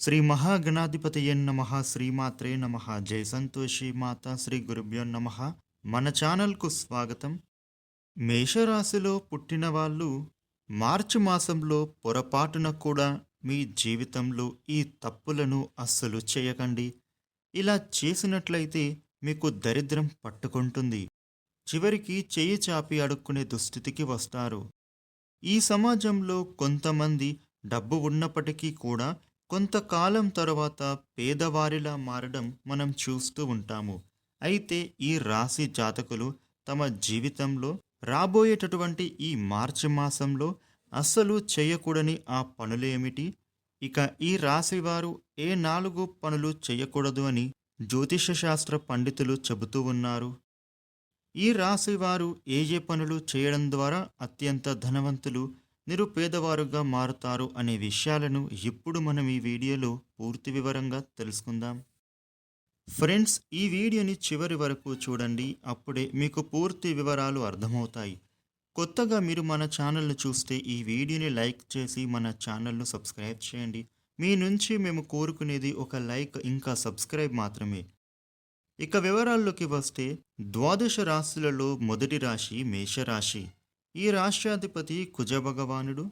శ్రీ మహాగణాధిపతయ నమ శ్రీమాత్రే నమ. జయ సంతోషి మాత శ్రీ గురుభ్యో నమ. మన ఛానల్కు స్వాగతం. మేషరాశిలో పుట్టిన వాళ్ళు మార్చి మాసంలో పొరపాటున కూడా మీ జీవితంలో ఈ తప్పులను అస్సలు చేయకండి. ఇలా చేసినట్లయితే మీకు దరిద్రం పట్టుకుంటుంది. చివరికి చేయి చాపి అడుక్కునే దుస్థితికి వస్తారు. ఈ సమాజంలో కొంతమంది డబ్బు ఉన్నప్పటికీ కూడా కొంతకాలం తర్వాత పేదవారిలా మారడం మనం చూస్తూ ఉంటాము. అయితే ఈ రాశి జాతకులు తమ జీవితంలో రాబోయేటటువంటి ఈ మార్చి మాసంలో అస్సలు చేయకూడని ఆ పనులేమిటి? ఇక ఈ రాశి వారు ఏ నాలుగు పనులు చేయకూడదు అని జ్యోతిష శాస్త్ర పండితులు చెబుతూ ఉన్నారు. ఈ రాశి వారు ఏ ఏ పనులు చేయడం ద్వారా అత్యంత ధనవంతులు నిరుపేదవారుగా మారుతారు అనే విషయాలను ఇప్పుడు మనం ఈ వీడియోలో పూర్తి వివరంగా తెలుసుకుందాం. ఫ్రెండ్స్ ఈ వీడియోని చివరి వరకు చూడండి. అప్పుడే మీకు పూర్తి వివరాలు అర్థమవుతాయి. కొత్తగా మీరు మన ఛానల్ను చూస్తే ఈ వీడియోని లైక్ చేసి మన ఛానల్ను సబ్స్క్రైబ్ చేయండి. మీ నుంచి మేము కోరుకునేది ఒక లైక్ ఇంకా సబ్స్క్రైబ్ మాత్రమే. ఇక వివరాల్లోకి వస్తే ద్వాదశ రాశులలో మొదటి రాశి మేషరాశి. ఈ రాష్ట్రాధిపతి కుజభగవానుడు.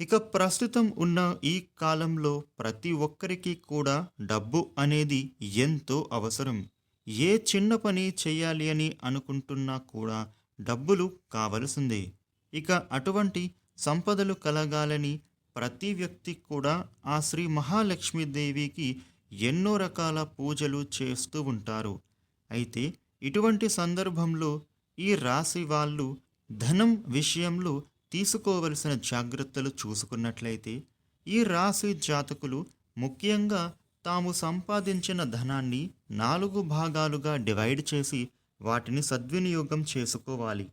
ఇక ప్రస్తుతం ఉన్న ఈ కాలంలో ప్రతి ఒక్కరికి కూడా డబ్బు అనేది ఎంతో అవసరం. ఏ చిన్న పని చేయాలి అని అనుకుంటున్నా కూడా డబ్బులు కావలసిందే. ఇక అటువంటి సంపదలు కలగాలని ప్రతి వ్యక్తి కూడా ఆ శ్రీ మహాలక్ష్మీదేవికి ఎన్నో రకాల పూజలు చేస్తూ ఉంటారు. అయితే ఇటువంటి సందర్భంలో ఈ రాశి వాళ్ళు ధనం విషయంలో తీసుకోవలసిన జాగ్రత్తలు చూసుకున్నట్లయితే ఈ రాశి జాతకులు ముఖ్యంగా తాము సంపాదించిన ధనాన్ని నాలుగు భాగాలుగా డివైడ్ చేసి వాటిని సద్వినియోగం చేసుకోవాలి.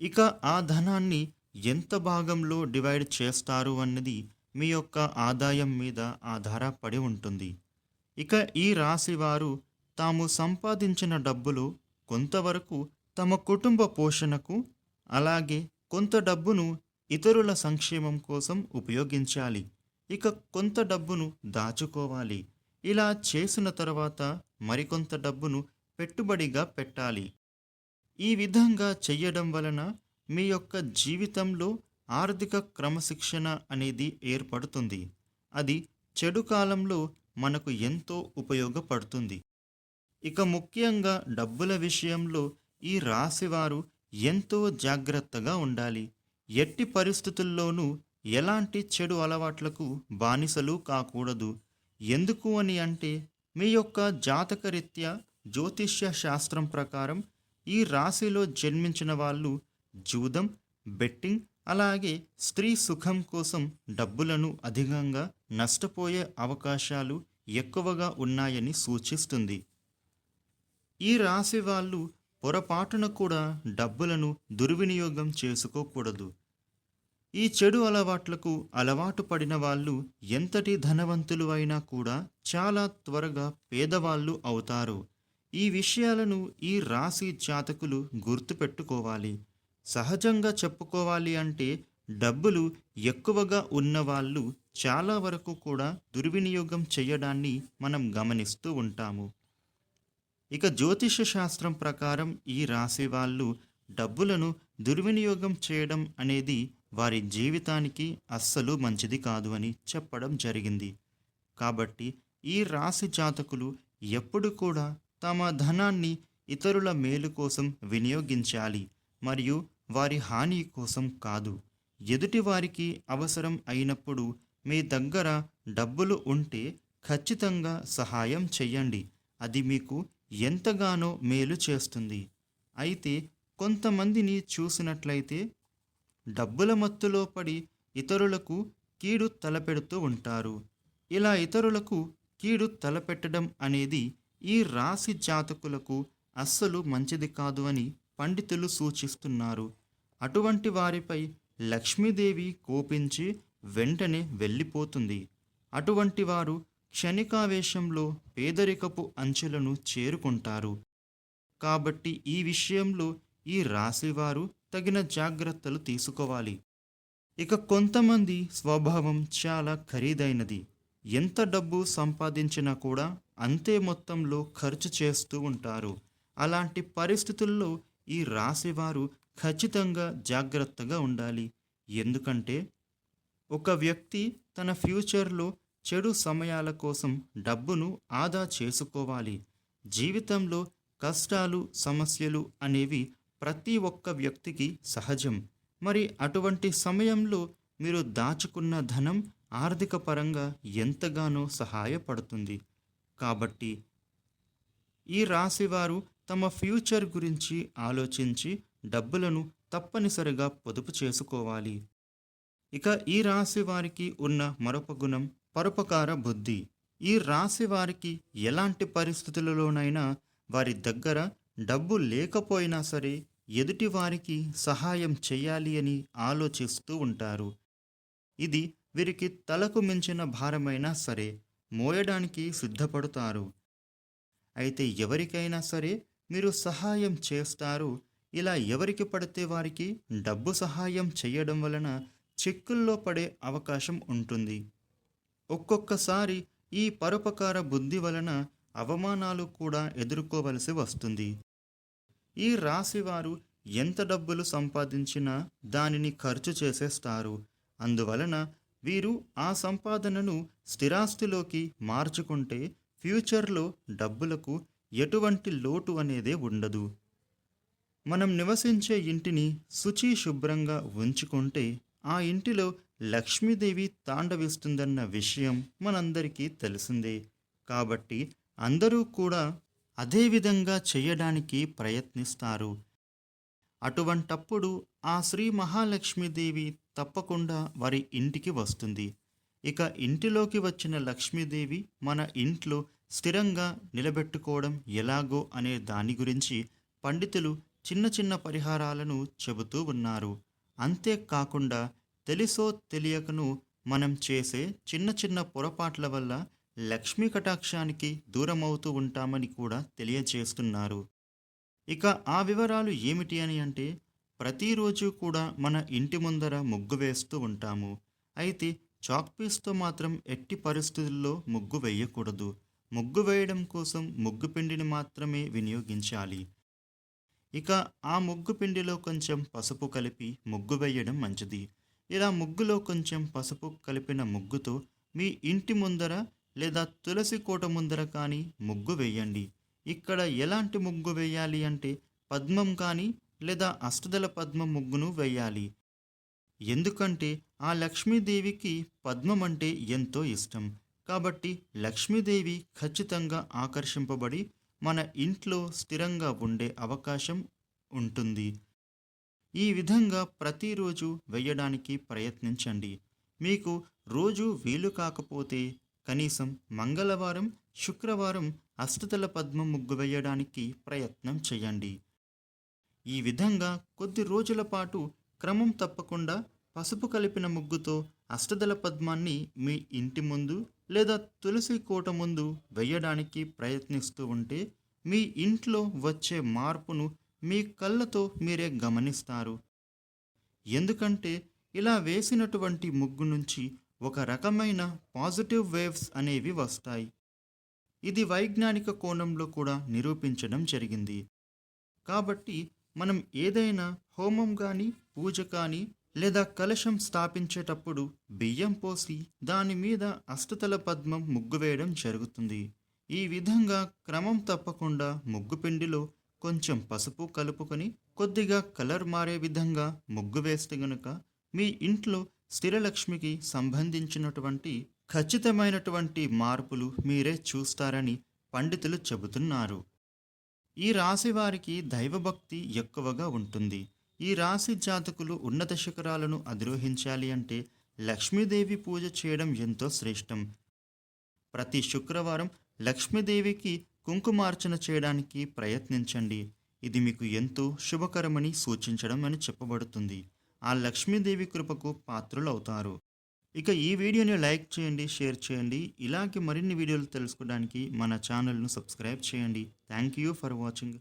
ఇక ఆ ధనాన్ని ఎంత భాగంలో డివైడ్ చేస్తారు అన్నది మీ యొక్క ఆదాయం మీద ఆధారపడి ఉంటుంది. ఇక ఈ రాశి వారు తాము సంపాదించిన డబ్బులు కొంతవరకు తమ కుటుంబ పోషణకు అలాగే కొంత డబ్బును ఇతరుల సంక్షేమం కోసం ఉపయోగించాలి. ఇక కొంత డబ్బును దాచుకోవాలి. ఇలా చేసిన తర్వాత మరికొంత డబ్బును పెట్టుబడిగా పెట్టాలి. ఈ విధంగా చెయ్యడం వలన మీ యొక్క జీవితంలో ఆర్థిక క్రమశిక్షణ అనేది ఏర్పడుతుంది. అది చెడు కాలంలో మనకు ఎంతో ఉపయోగపడుతుంది. ఇక ముఖ్యంగా డబ్బుల విషయంలో ఈ రాశివారు ఎంతో జాగ్రత్తగా ఉండాలి. ఎట్టి పరిస్థితుల్లోనూ ఎలాంటి చెడు అలవాట్లకు బానిసలు కాకూడదు. ఎందుకు అని అంటే మీ యొక్క జాతకరీత్యా జ్యోతిష్య శాస్త్రం ప్రకారం ఈ రాశిలో జన్మించిన వాళ్ళు జూదం బెట్టింగ్ అలాగే స్త్రీ సుఖం కోసం డబ్బులను అధికంగా నష్టపోయే అవకాశాలు ఎక్కువగా ఉన్నాయని సూచిస్తుంది. ఈ రాశి వాళ్ళు పొరపాటున కూడా డబ్బులను దుర్వినియోగం చేసుకోకూడదు. ఈ చెడు అలవాట్లకు అలవాటు పడిన వాళ్ళు ఎంతటి ధనవంతులు అయినా కూడా చాలా త్వరగా పేదవాళ్ళు అవుతారు. ఈ విషయాలను ఈ రాశి జాతకులు గుర్తుపెట్టుకోవాలి. సహజంగా చెప్పుకోవాలి అంటే డబ్బులు ఎక్కువగా ఉన్నవాళ్ళు చాలా వరకు కూడా దుర్వినియోగం చేయడాన్ని మనం గమనిస్తూ ఉంటాము. ఇక జ్యోతిష శాస్త్రం ప్రకారం ఈ రాశి వాళ్ళు డబ్బులను దుర్వినియోగం చేయడం అనేది వారి జీవితానికి అస్సలు మంచిది కాదు అని చెప్పడం జరిగింది. కాబట్టి ఈ రాశి జాతకులు ఎప్పుడు కూడా తమ ధనాన్ని ఇతరుల మేలు కోసం వినియోగించాలి మరియు వారి హాని కోసం కాదు. ఎదుటి వారికి అవసరం అయినప్పుడు మీ దగ్గర డబ్బులు ఉంటే ఖచ్చితంగా సహాయం చెయ్యండి. అది మీకు ఎంతగానో మేలు చేస్తుంది. అయితే కొంతమందిని చూసినట్లయితే డబ్బుల మత్తులో పడి ఇతరులకు కీడు తలపెడుతూ ఉంటారు. ఇలా ఇతరులకు కీడు తలపెట్టడం అనేది ఈ రాశి జాతకులకు అస్సలు మంచిది కాదు అని పండితులు సూచిస్తున్నారు. అటువంటి వారిపై లక్ష్మీదేవి కోపించి వెంటనే వెళ్ళిపోతుంది. అటువంటి వారు క్షణికావేశంలో పేదరికపు అంచెలను చేరుకుంటారు. కాబట్టి ఈ విషయంలో ఈ రాశివారు తగిన జాగ్రత్తలు తీసుకోవాలి. ఇక కొంతమంది స్వభావం చాలా ఖరీదైనది. ఎంత డబ్బు సంపాదించినా కూడా అంతే మొత్తంలో ఖర్చు చేస్తూ ఉంటారు. అలాంటి పరిస్థితుల్లో ఈ రాశివారు ఖచ్చితంగా జాగ్రత్తగా ఉండాలి. ఎందుకంటే ఒక వ్యక్తి తన ఫ్యూచర్లో చెడు సమయాల కోసం డబ్బును ఆదా చేసుకోవాలి. జీవితంలో కష్టాలు సమస్యలు అనేవి ప్రతి ఒక్క వ్యక్తికి సహజం. మరి అటువంటి సమయంలో మీరు దాచుకున్న ధనం ఆర్థిక పరంగా ఎంతగానో సహాయపడుతుంది. కాబట్టి ఈ రాశివారు తమ ఫ్యూచర్ గురించి ఆలోచించి డబ్బులను తప్పనిసరిగా పొదుపు చేసుకోవాలి. ఇక ఈ రాశి వారికి ఉన్న మరొక గుణం పరోపకార బుద్ధి. ఈ రాశి వారికి ఎలాంటి పరిస్థితులలోనైనా వారి దగ్గర డబ్బు లేకపోయినా సరే ఎదుటి వారికి సహాయం చేయాలి అని ఆలోచిస్తూ ఉంటారు. ఇది వీరికి తలకు మించిన భారమైనా సరే మోయడానికి సిద్ధపడతారు. అయితే ఎవరికైనా సరే మీరు సహాయం చేస్తారు. ఇలా ఎవరికి పడితే వారికి డబ్బు సహాయం చేయడం వలన చిక్కుల్లో పడే అవకాశం ఉంటుంది. ఒక్కొక్కసారి ఈ పరోపకార బుద్ధి వలన అవమానాలు కూడా ఎదుర్కోవలసి వస్తుంది. ఈ రాశివారు ఎంత డబ్బులు సంపాదించినా దానిని ఖర్చు చేసేస్తారు. అందువలన వీరు ఆ సంపాదనను స్థిరాస్తిలోకి మార్చుకుంటే ఫ్యూచర్లో డబ్బులకు ఎటువంటి లోటు అనేదే ఉండదు. మనం నివసించే ఇంటిని శుచి శుభ్రంగా ఉంచుకుంటే ఆ ఇంటిలో లక్ష్మీదేవి తాండవిస్తుందన్న విషయం మనందరికీ తెలిసిందే. కాబట్టి అందరూ కూడా అదేవిధంగా చేయడానికి ప్రయత్నిస్తారు. అటువంటప్పుడు ఆ శ్రీ మహాలక్ష్మీదేవి తప్పకుండా వారి ఇంటికి వస్తుంది. ఇక ఇంటిలోకి వచ్చిన లక్ష్మీదేవి మన ఇంట్లో స్థిరంగా నిలబెట్టుకోవడం ఎలాగో అనే దాని గురించి పండితులు చిన్న చిన్న పరిహారాలను చెబుతూ ఉన్నారు. అంతేకాకుండా తెలిసో తెలియకను మనం చేసే చిన్న చిన్న పొరపాట్ల వల్ల లక్ష్మీ కటాక్షానికి దూరమవుతూ ఉంటామని కూడా తెలియజేస్తున్నారు. ఇక ఆ వివరాలు ఏమిటి అని అంటే ప్రతిరోజు కూడా మన ఇంటి ముందర ముగ్గు వేస్తూ ఉంటాము. అయితే చాక్ పీస్తో మాత్రం ఎట్టి పరిస్థితుల్లో ముగ్గు వేయకూడదు. ముగ్గు వేయడం కోసం ముగ్గు పిండిని మాత్రమే వినియోగించాలి. ఇక ఆ ముగ్గు పిండిలో కొంచెం పసుపు కలిపి ముగ్గు వేయడం మంచిది. ఇలా ముగ్గులో కొంచెం పసుపు కలిపిన ముగ్గుతో మీ ఇంటి ముందర లేదా తులసి కోట ముందర కానీ ముగ్గు వేయండి. ఇక్కడ ఎలాంటి ముగ్గు వేయాలి అంటే పద్మం కానీ లేదా అష్టదల పద్మం ముగ్గును వేయాలి. ఎందుకంటే ఆ లక్ష్మీదేవికి పద్మం అంటే ఎంతో ఇష్టం. కాబట్టి లక్ష్మీదేవి ఖచ్చితంగా ఆకర్షింపబడి మన ఇంట్లో స్థిరంగా ఉండే అవకాశం ఉంటుంది. ఈ విధంగా ప్రతిరోజు వేయడానికి ప్రయత్నించండి. మీకు రోజు వీలు కాకపోతే కనీసం మంగళవారం శుక్రవారం అష్టతల పద్మం ముగ్గు వేయడానికి ప్రయత్నం చేయండి. ఈ విధంగా కొద్ది రోజుల పాటు క్రమం తప్పకుండా పసుపు కలిపిన ముగ్గుతో అష్టదల పద్మాన్ని మీ ఇంటి ముందు లేదా తులసి కోట ముందు వేయడానికి ప్రయత్నిస్తూ ఉంటే మీ ఇంట్లో వచ్చే మార్పును మీ కళ్ళతో మీరే గమనిస్తారు. ఎందుకంటే ఇలా వేసినటువంటి ముగ్గు నుంచి ఒక రకమైన పాజిటివ్ వేవ్స్ అనేవి వస్తాయి. ఇది వైజ్ఞానిక కోణంలో కూడా నిరూపించడం జరిగింది. కాబట్టి మనం ఏదైనా హోమం కానీ పూజ కానీ లేదా కలశం స్థాపించేటప్పుడు బియ్యం పోసి దాని మీద అష్టతల పద్మం ముగ్గు వేయడం జరుగుతుంది. ఈ విధంగా క్రమం తప్పకుండా ముగ్గు పిండిలో కొంచెం పసుపు కలుపుకొని కొద్దిగా కలర్ మారే విధంగా ముగ్గు వేస్తే గనుక మీ ఇంట్లో స్థిరలక్ష్మికి సంబంధించినటువంటి ఖచ్చితమైనటువంటి మార్పులు మీరే చూస్తారని పండితులు చెబుతున్నారు. ఈ రాశి వారికి దైవభక్తి ఎక్కువగా ఉంటుంది. ఈ రాశి జాతకులు ఉన్నత శిఖరాలను అధిరోహించాలి అంటే లక్ష్మీదేవి పూజ చేయడం ఎంతో శ్రేష్టం. ప్రతి శుక్రవారం లక్ష్మీదేవికి కుంకుమార్చన చేయడానికి ప్రయత్నించండి. ఇది మీకు ఎంతో శుభకరమని సూచించడం అని చెప్పబడుతుంది. ఆ లక్ష్మీదేవి కృపకు పాత్రులవుతారు. ఇక ఈ వీడియోని లైక్ చేయండి షేర్ చేయండి. ఇలాగే మరిన్ని వీడియోలు తెలుసుకోవడానికి మన ఛానల్ను సబ్స్క్రైబ్ చేయండి. Thank you for watching.